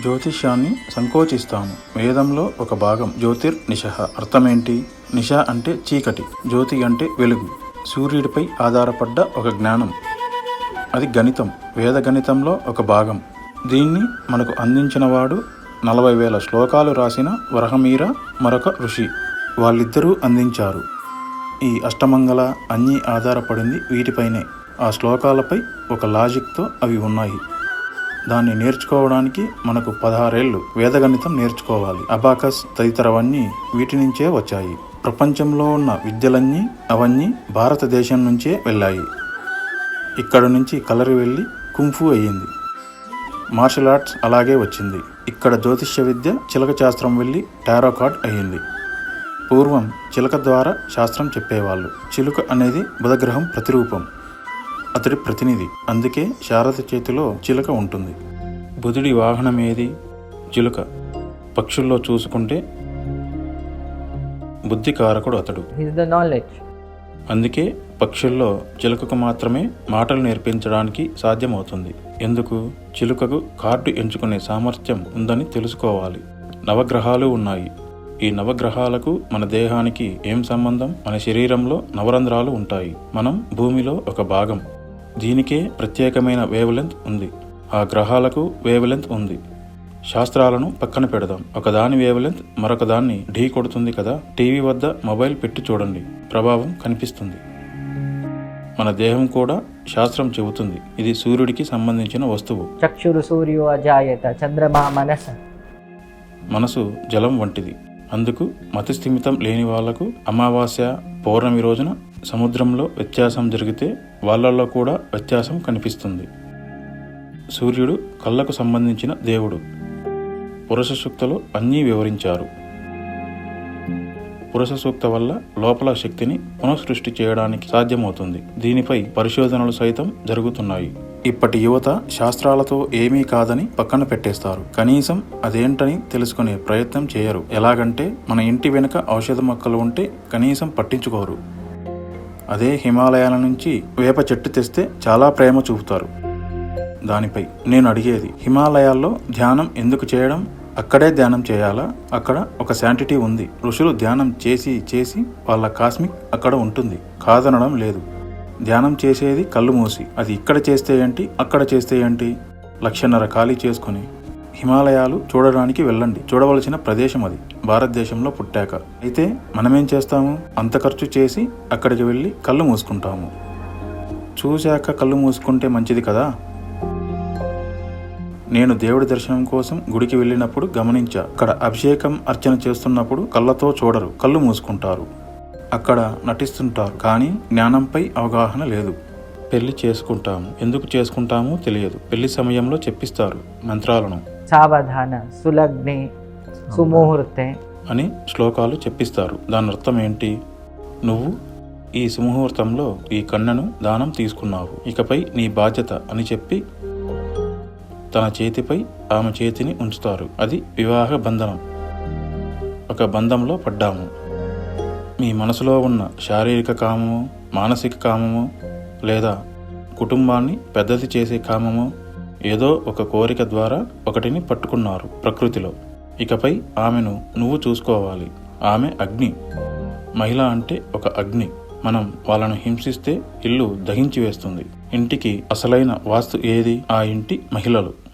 జ్యోతిష్యాన్ని సంకోచిస్తాము. వేదంలో ఒక భాగం జ్యోతిర్ నిషహ. అర్థమేంటి? నిష అంటే చీకటి జ్యోతి అంటే వెలుగు. సూర్యుడిపై ఆధారపడ్డ ఒక జ్ఞానం. అది గణితం వేద గణితంలో ఒక భాగం. దీన్ని మనకు అందించినవాడు నలభై వేల శ్లోకాలు రాసిన వరహమీర మరొక ఋషి. వాళ్ళిద్దరూ అందించారు. ఈ అష్టమంగళ అన్నీ ఆధారపడింది వీటిపైనే. ఆ శ్లోకాలపై ఒక లాజిక్తో అవి ఉన్నాయి. దాన్ని నేర్చుకోవడానికి మనకు పదహారేళ్ళు వేదగణితం నేర్చుకోవాలి. అబాకస్ తదితరవన్నీ వీటి నుంచే వచ్చాయి. ప్రపంచంలో ఉన్న విద్యలన్నీ అవన్నీ భారతదేశం నుంచే వెళ్ళాయి. ఇక్కడ నుంచి కలరి వెళ్ళి కుంఫు అయ్యింది. మార్షల్ ఆర్ట్స్ అలాగే వచ్చింది. ఇక్కడ జ్యోతిష్య విద్య చిలక శాస్త్రం వెళ్ళి టారో కార్డ్ అయ్యింది. పూర్వం చిలక ద్వారా శాస్త్రం చెప్పేవాళ్ళు. చిలుక అనేది బుధగ్రహం ప్రతిరూపం. అతడి ప్రతినిధి. అందుకే శారద చేతిలో చిలుక ఉంటుంది. బుధుడి వాహనం ఏది చిలుక. పక్షుల్లో చూసుకుంటే బుద్ధికారకుడు అతడు. అందుకే పక్షుల్లో చిలుకకు మాత్రమే మాటలు నేర్పించడానికి సాధ్యమవుతుంది. ఎందుకు? చిలుకకు కార్డు ఎంచుకునే సామర్థ్యం ఉందని తెలుసుకోవాలి. నవగ్రహాలు ఉన్నాయి. ఈ నవగ్రహాలకు మన దేహానికి ఏం సంబంధం? మన శరీరంలో నవరంధ్రాలు ఉంటాయి. మనం భూమిలో ఒక భాగం. దీనికే ప్రత్యేకమైన వేవ్లెంత్ ఉంది. ఆ గ్రహాలకు వేవ్లెంత్ ఉంది. శాస్త్రాలను పక్కన పెడదాం. ఒకదాని వేవ్లెంత్ మరొక దాన్ని ఢీ కొడుతుంది కదా? టీవీ వద్ద మొబైల్ పెట్టి చూడండి. ప్రభావం కనిపిస్తుంది. మన దేహం కూడా శాస్త్రం చెబుతుంది. ఇది సూర్యుడికి సంబంధించిన వస్తువు. చక్షురు సూర్యో అజాయత చంద్రమా మనస. మనసు జలం వంటిది. అందుకు మతిస్థిమితం లేని వాళ్ళకు అమావాస్య పౌర్ణమి రోజున సముద్రంలో వ్యత్యాసం జరిగితే వాళ్ళలో కూడా వ్యత్యాసం కనిపిస్తుంది. సూర్యుడు కళ్ళకు సంబంధించిన దేవుడు. పురుష సూక్తలో అన్నీ వివరించారు. పురుష సూక్త వల్ల లోపల శక్తిని పునఃసృష్టి చేయడానికి సాధ్యమవుతుంది. దీనిపై పరిశోధనలు సైతం జరుగుతున్నాయి. ఇప్పటి యువత శాస్త్రాలతో ఏమీ కాదని పక్కన పెట్టేస్తారు. కనీసం అదేంటని తెలుసుకునే ప్రయత్నం చేయరు. ఎలాగంటే మన ఇంటి వెనుక ఔషధ మొక్కలు ఉంటే కనీసం పట్టించుకోరు. అదే హిమాలయాల నుంచి వేప చెట్టు తెస్తే చాలా ప్రేమ చూపుతారు. దానిపై నేను అడిగేది హిమాలయాల్లో ధ్యానం ఎందుకు చేయడం? అక్కడే ధ్యానం చేయాలా? అక్కడ ఒక శాంటిటీ ఉంది. ఋషులు ధ్యానం చేసి చేసి వాళ్ళ కాస్మిక్ అక్కడ ఉంటుంది. కాదనడం లేదు. ధ్యానం చేసేది కళ్ళు మూసి. అది ఇక్కడ చేస్తే ఏంటి? అక్కడ చేస్తే ఏంటి? లక్షన్నర ఖాళీ చేసుకుని హిమాలయాలు చూడడానికి వెళ్ళండి. చూడవలసిన ప్రదేశం అది. భారతదేశంలో పుట్టాక. అయితే మనమేం చేస్తాము? అంత ఖర్చు చేసి అక్కడికి వెళ్ళి కళ్ళు మూసుకుంటాము. చూశాక కళ్ళు మూసుకుంటే మంచిది కదా? నేను దేవుడి దర్శనం కోసం గుడికి వెళ్ళినప్పుడు గమనించా. అక్కడ అభిషేకం అర్చన చేస్తున్నప్పుడు కళ్ళతో చూడరు. కళ్ళు మూసుకుంటారు. అక్కడ నటిస్తుంటారు కానీ జ్ఞానంపై అవగాహన లేదు. పెళ్ళి చేసుకుంటాము. ఎందుకు చేసుకుంటామో తెలియదు. పెళ్ళి సమయంలో చెప్పిస్తారు మంత్రాలను. సావధాన సులగ్నే సుముహూర్తే అని శ్లోకాలు చెప్పిస్తారు. దాని అర్థం ఏంటి? నువ్వు ఈ సుముహూర్తంలో ఈ కన్యను దానం తీసుకున్నావు. ఇకపై నీ బాధ్యత అని చెప్పి తన చేతిపై ఆమె చేతిని ఉంచుతారు. అది వివాహ బంధనం. ఒక బంధంలో పడ్డాము. మీ మనసులో ఉన్న శారీరక కామము మానసిక కామము లేదా కుటుంబాన్ని పెద్దది చేసే కామము ఏదో ఒక కోరిక ద్వారా ఒకటిని పట్టుకున్నారు ప్రకృతిలో. ఇకపై ఆమెను నువ్వు చూసుకోవాలి. ఆమె అగ్ని. మహిళ అంటే ఒక అగ్ని. మనం వాళ్ళను హింసిస్తే ఇల్లు దహించి వేస్తుంది. ఇంటికి అసలైన వాస్తు ఏది? ఆ ఇంటి మహిళలు.